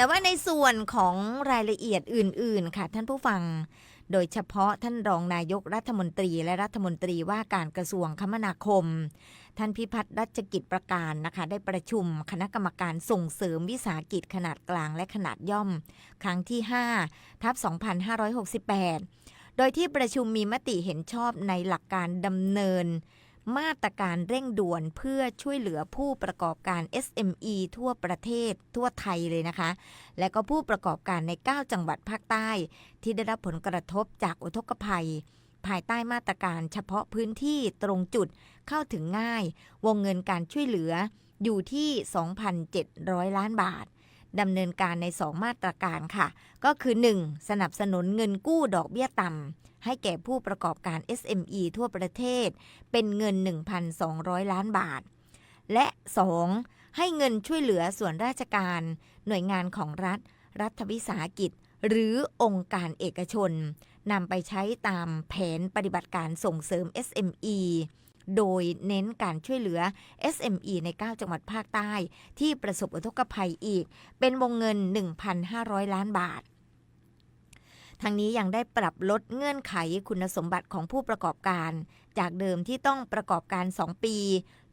แต่ว่าในส่วนของรายละเอียดอื่น ๆ ค่ะ ท่านผู้ฟัง โดยเฉพาะท่านรองนายกรัฐมนตรีและรัฐมนตรีว่าการกระทรวงคมนาคม ท่านพิพัฒน์รัชกิจประการนะคะ ได้ประชุมคณะกรรมการส่งเสริมวิสาหกิจขนาดกลางและขนาดย่อม ครั้งที่ 5 ทับ 2568 โดยที่ประชุมมีมติเห็นชอบในหลักการดำเนิน มาตรการเร่งด่วนเพื่อช่วยเหลือผู้ประกอบการ SME ทั่วประเทศทั่วไทยเลยนะคะ และก็ผู้ประกอบการใน 9 จังหวัดภาคใต้ ที่ได้รับผลกระทบจากอุทกภัย ภายใต้มาตรการเฉพาะพื้นที่ตรงจุดเข้าถึงง่าย วงเงินการช่วยเหลืออยู่ที่ 2,700 ล้านบาท ดำเนินการใน 2 มาตรการค่ะ ก็คือ 1. สนับสนุนเงินกู้ดอกเบี้ยต่ำให้แก่ผู้ประกอบการ SME ทั่วประเทศ เป็นเงิน 1,200 ล้านบาท และ 2. ให้เงินช่วยเหลือส่วนราชการ หน่วยงานของรัฐ รัฐวิสาหกิจ หรือองค์การเอกชนนำไปใช้ตามแผนปฏิบัติการส่งเสริม SME โดยเน้นการช่วยเหลือ SME ใน 9 จังหวัดภาคใต้ ที่ประสบอุทกภัยอีก เป็นวงเงิน 1,500 ล้านบาททางนี้ยังได้ปรับลดเงื่อนไขคุณสมบัติของผู้ประกอบการ จากเดิมที่ต้องประกอบการ 2 ปี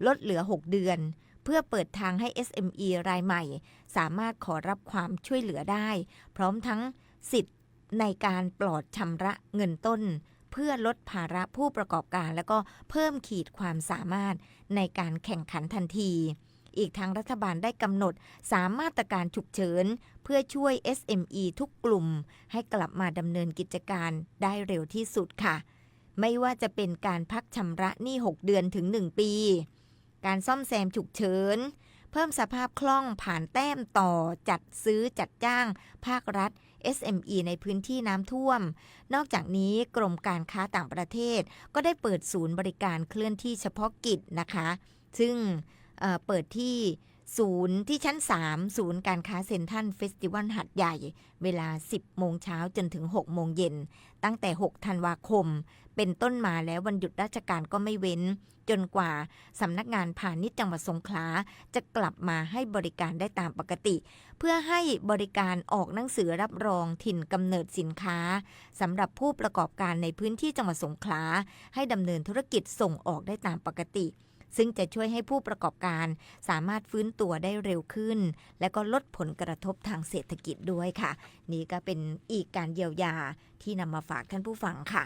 ลดเหลือ 6 เดือน เพื่อเปิดทางให้ SME รายใหม่ สามารถขอรับความช่วยเหลือได้ พร้อมทั้งสิทธิ์ในการปลอดชำระเงินต้น พื่อลดภาระผู้ประกอบการ และก็เพิ่มขีดความสามารถในการแข่งขันทันที อีกทั้งรัฐบาลได้กำหนดสามมาตรการฉุกเฉิน เพื่อช่วย SME ทุกกลุ่ม ให้กลับมาดำเนินกิจการได้เร็วที่สุดค่ะ ไม่ว่าจะเป็นการพักชำระหนี้ 6 เดือนถึง 1 ปี การซ่อมแซมฉุกเฉิน พิ่มสภาพคล่องผ่านแต้มต่อจัดซื้อจัดจ้าง ภาครัฐ SME ในพื้นที่น้ำท่วม นอกจากนี้กรมการค้าต่างประเทศ ก็ได้เปิดศูนย์บริการเคลื่อนที่เฉพาะกิจนะคะ ซึ่งเเปิดที่ ศูนย์ที่ชั้น 3 ศูนย์การค้าเซ็นทรัลเฟสติวัลหัดใหญ่ เวลา 10 โมงเช้าจนถึง 6 โมงเย็น ตั้งแต่ 6 ธันวาคม เป็นต้นมาแล้ววันหยุดราชการก็ไม่เว้น จนกว่าสำนักงานพาณิชย์จังหวัดสงขลา จะกลับมาให้บริการได้ตามปกติ เพื่อให้บริการออกหนังสือรับรองถิ่นกำเนิดสินค้าสำหรับผู้ประกอบการในพื้นที่จังหวัดสงขลาให้ดำเนินธุรกิจส่งออกได้ตามปกติ ซึ่งจะช่วยให้ผู้ประกอบการสามารถฟื้นตัวได้เร็วขึ้น และก็ลดผลกระทบทางเศรษฐกิจด้วยค่ะ นี่ก็เป็นอีกการเยียวยาที่นำมาฝากท่านผู้ฟังค่ะ